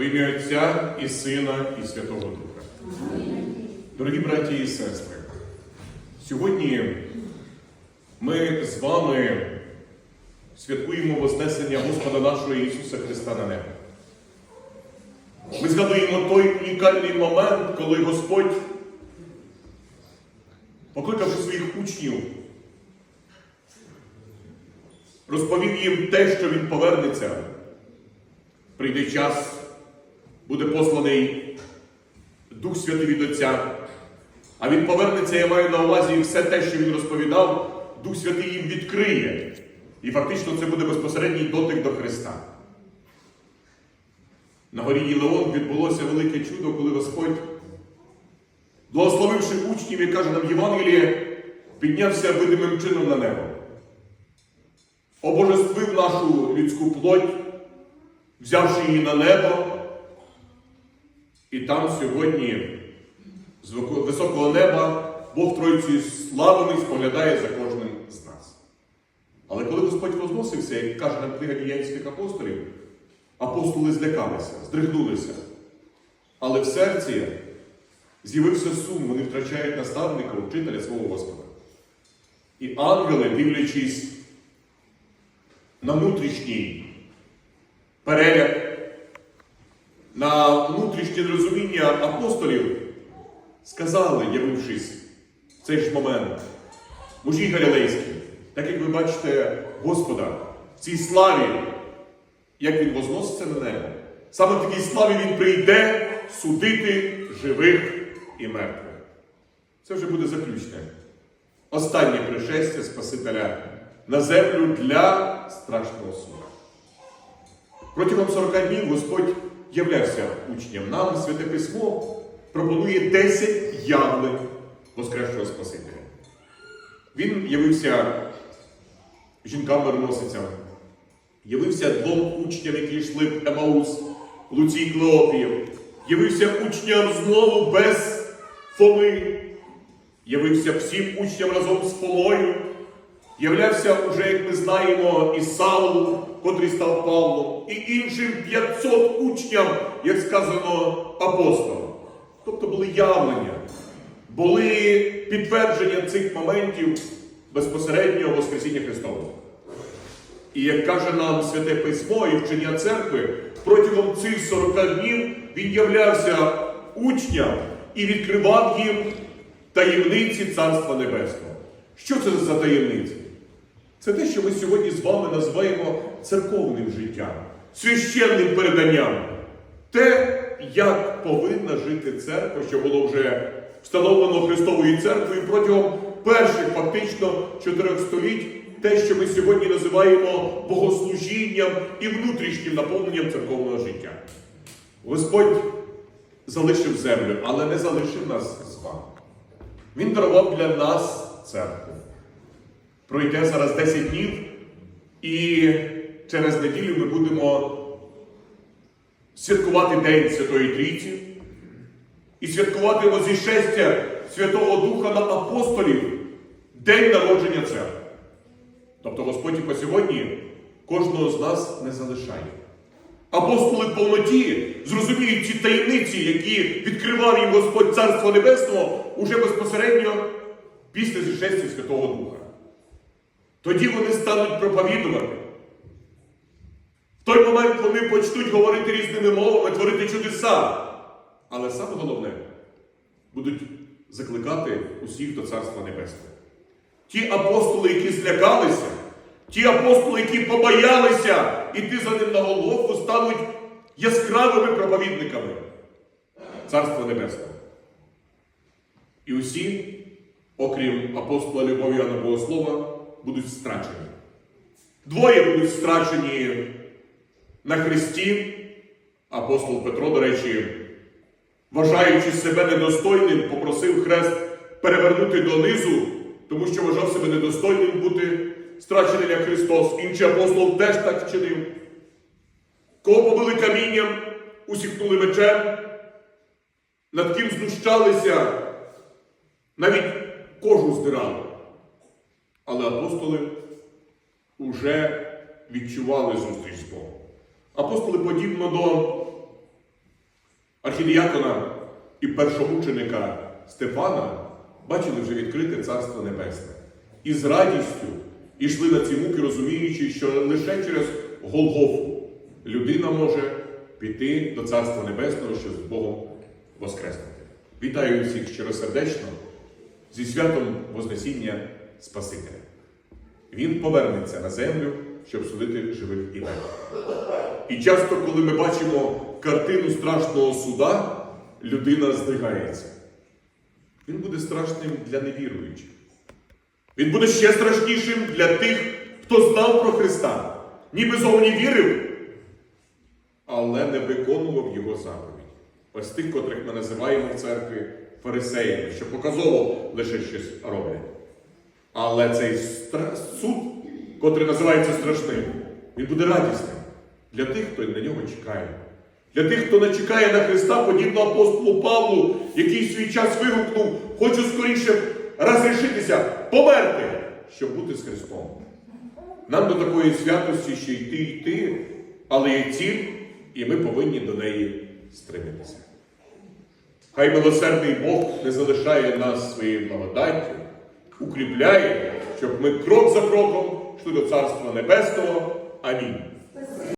Во ім'я Отця і Сина, і Святого Духа. Дорогі браті і сестри, сьогодні ми з вами святкуємо Вознесення Господа нашого Ісуса Христа на небо. Ми згадуємо той унікальний момент, коли Господь, покликавши своїх учнів, розповів їм те, що Він повернеться. Прийде час, буде посланий Дух Святий від Отця. А Він повернеться, я маю на увазі і все те, що він розповідав, Дух Святий їм відкриє. І фактично це буде безпосередній дотик до Христа. На горі Єлеон відбулося велике чудо, коли Господь, благословивши учнів, як каже нам Євангеліє, піднявся видимим чином на небо. Обожествив нашу людську плоть, взявши її на небо, і там сьогодні з високого неба Бог Тройці славами споглядає за кожним з нас. Але коли Господь возносився, як каже нам книга діянських апостолів, апостоли злякалися, здригнулися. Але в серці з'явився сум, вони втрачають наставника, вчителя свого Господа. І ангели, дивлячись на внутрішній переляк, на внутрішнє розуміння апостолів, сказали, явившись в цей ж момент, мужі Галілейські, так як ви бачите Господа в цій славі, як Він возноситься на небо, саме в такій славі Він прийде судити живих і мертвих. Це вже буде заключне. Останнє пришестя Спасителя на землю для страшного суду. Протягом 40 днів Господь являвся учням. Нам Святе Письмо пропонує 10 явлень Воскресшого Спасителя. Він явився жінкам-мирносицям, явився двом учням, які йшли в Емаус, Луцій Клеопіїв, явився учням знову без Фоми, явився всім учням разом з Фомою, являвся уже, як ми знаємо, і Савлу, котрий став Павлом, і іншим 500 учням, як сказано, апостолам. Тобто були явлення, були підтвердження цих моментів безпосереднього Воскресіння Христового. І як каже нам Святе Письмо і вчення церкви, протягом цих 40 днів він являвся учням і відкривав їм таємниці Царства Небесного. Що це за таємниці? Це те, що ми сьогодні з вами називаємо церковним життям, священним переданням. Те, як повинна жити церква, що було вже встановлено Христовою церквою протягом перших фактично чотирьох століть, те, що ми сьогодні називаємо богослужінням і внутрішнім наповненням церковного життя. Господь залишив землю, але не залишив нас з вами. Він дарував для нас церкву. Пройде зараз 10 днів, і через неділю ми будемо святкувати День Святої Трійці і святкувати возішестя Святого Духа на апостолів День народження церкви. Тобто Господь по сьогодні кожного з нас не залишає. Апостоли повноті зрозуміють ці таємниці, які відкривав їм Господь Царство Небесного уже безпосередньо після зішестя Святого Духа. Тоді вони стануть проповідувати. В той момент вони почнуть говорити різними мовами, творити чудеса. Але саме головне, будуть закликати усіх до Царства Небесного. Ті апостоли, які злякалися, ті апостоли, які побоялися іти за ним на голову, стануть яскравими проповідниками Царства Небесного. І усі, окрім апостола Любов'яна Богослова, будуть страчені. Двоє будуть страчені на Христі. Апостол Петро, до речі, вважаючи себе недостойним, попросив хрест перевернути донизу, тому що вважав себе недостойним бути страчений як Христос. Інший апостол теж так вчинив. Кого побили камінням, усіхнули мечем, над ким знущалися, навіть кожу здирали. Але апостоли вже відчували зустріч з Богом. Апостоли, подібно до архідіякона і першомученика Стефана бачили вже відкрите Царство Небесне. І з радістю йшли на ці муки, розуміючи, що лише через Голгофу людина може піти до Царства Небесного, щоб з Богом воскреснути. Вітаю всіх щиросердечно зі святом Вознесіння Спасителя. Він повернеться на землю, щоб судити живих і мертвих. І часто, коли ми бачимо картину страшного суда, людина здригається. Він буде страшним для невіруючих. Він буде ще страшнішим для тих, хто знав про Христа, ніби зовні вірив, але не виконував його заповідь. Ось тих, котрих ми називаємо в церкві фарисеями, що показово лише щось роблять. Але цей стра- суд, котрий називається страшним, він буде радісним для тих, хто на нього чекає. Для тих, хто не чекає на Христа, подібно апостолу Павлу, який в свій час вигукнув, хочу скоріше розрішитися, померти, щоб бути з Христом. Нам до такої святості ще йти йти, але є ціль, і ми повинні до неї стремитися. Хай милосердний Бог не залишає нас своєю благодаттю, укріпляє, щоб ми крок за кроком йшли до Царства Небесного. Амінь.